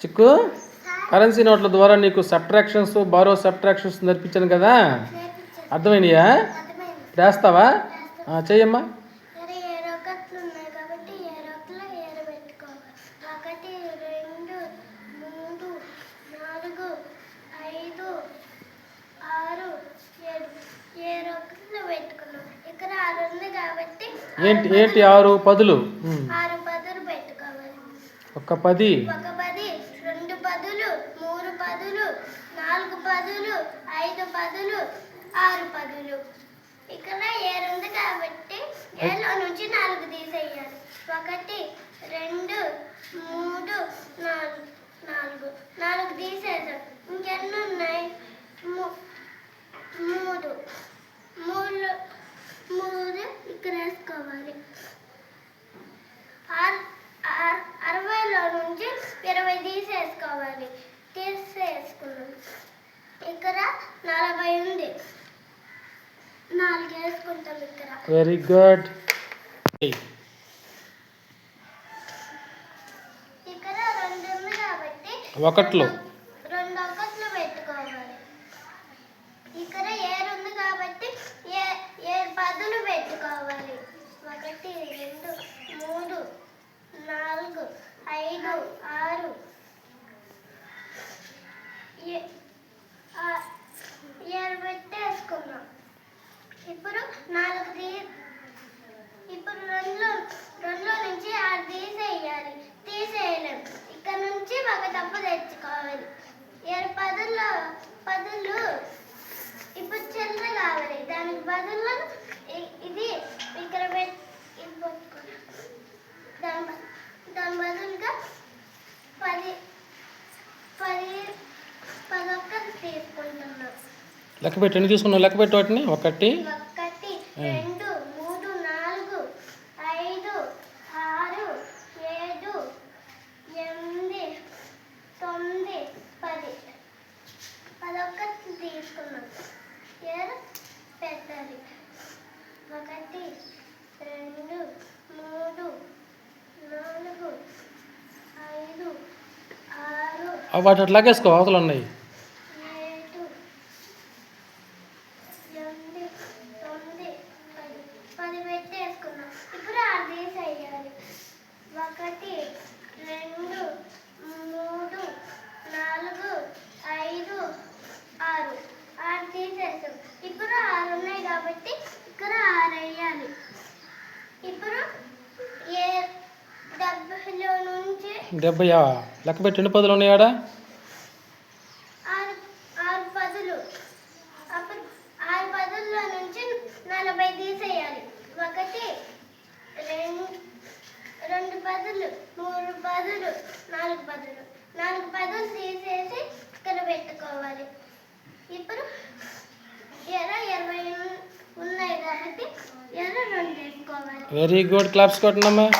చిక్కు కరెన్సీ నోట్ల ద్వారా నీకు సబ్ట్రాక్షన్స్ బారో సబ్ట్రాక్షన్స్ నేర్పించాను కదా? అర్థమైనయా ఉంది కాబట్టి ఏంటి ఏంటి ఆరు పదులు? ఒక పది రెండు పదులు మూడు పదులు నాలుగు పదులు ఐదు పదులు ఆరు పదులు. ఇక్కడ ఏడు ఉంది కాబట్టి ఏలో నుంచి నాలుగు తీసేయాలి. ఒకటి రెండు మూడు నాలుగు నాలుగు. నాలుగు తీసేసాం ఇంకెన్ని ఉన్నాయి? ము- మూడు. మూడు మూడు ఇక్కడ వేసుకోవాలి. అరవైలో నుంచి ఇరవై తీసేసుకోవాలి. తీసేసుకున్నాం ఇక్కడ నలభై ఉంది నాలుగు వేసుకుంటాం ఇక్కడ వెరీ గుడ్ ఇక్కడ రెండు ఉంది కాబట్టి ఒకట్లు. రెండు- రెండు ఒకట్లు పెట్టుకోవాలి ఇక్కడ ఏడు ఉంది కాబట్టి ఏ ఏడు పదులు పెట్టుకోవాలి ఒకటి రెండు మూడు నాలుగు ఐదు ఆరు ఏ- ఆ- ఏడు పెట్టేసుకున్నాం ఇప్పుడు నాలుగు తీ ఇప్పుడు రెండులో రెండులో నుంచి ఆరు తీసేయాలి తీసేయలేం ఇక్కడ నుంచి ఒక డబ్బు తెచ్చుకోవాలి. ఏడు పదుల్లో పదులు. ఇప్పుడు చిల్లర కావాలి. దానికి బదులు ఇది ఇక్కడ. దాని దాని బదులుగా పది పది పది ఒక్కటి తీసుకుంటున్నాం. లెక్క పెట్టి ఎన్ని తీసుకున్నావు? లెక్క పెట్టి వాటిని. ఒకటి. ఒకటి. రెండు మూడు నాలుగు ఐదు ఆరు ఏడు ఎనిమిది తొమ్మిది పది పదొక్కటి తీసుకున్నాం ఏడు పెట్టాలి ఒకటి రెండు మూడు నాలుగు ఐదు ఆరు ఆ, వాటి అట్లా లాగేసుకో అవతలు ఉన్నాయి. ఎనిమిది తొమ్మిది ఇప్పుడు ఒకటి రెండు మూడు నాలుగు ఐదు ఆరు. ఇప్పుడు ఆరు ఉన్నాయి కాబట్టి ఇక్కడ ఆరు వేయాలి. ఇప్పుడు ఏ డెబ్బైలో నుంచి డెబ్బై లెక్క పెట్టి ఎన్ని పదులు ఉన్నాయి ఆడ? ఆరు ఆరు పదులు. అప్పుడు ఆరు పదుల్లో నుంచి నలభై తీసేయాలి. ఒకటి రెండు రెండు పదులు మూడు పదులు నాలుగు పదులు. నాలుగు పదులు తీసేసి ఇక్కడ పెట్టుకోవాలి. ఇప్పుడు ఎర ఇరవై ఉన్- ఉన్నాయి కాబట్టి ఎర రెండు వేసుకోవాలి. Very good claps కొట్టండమ్మా.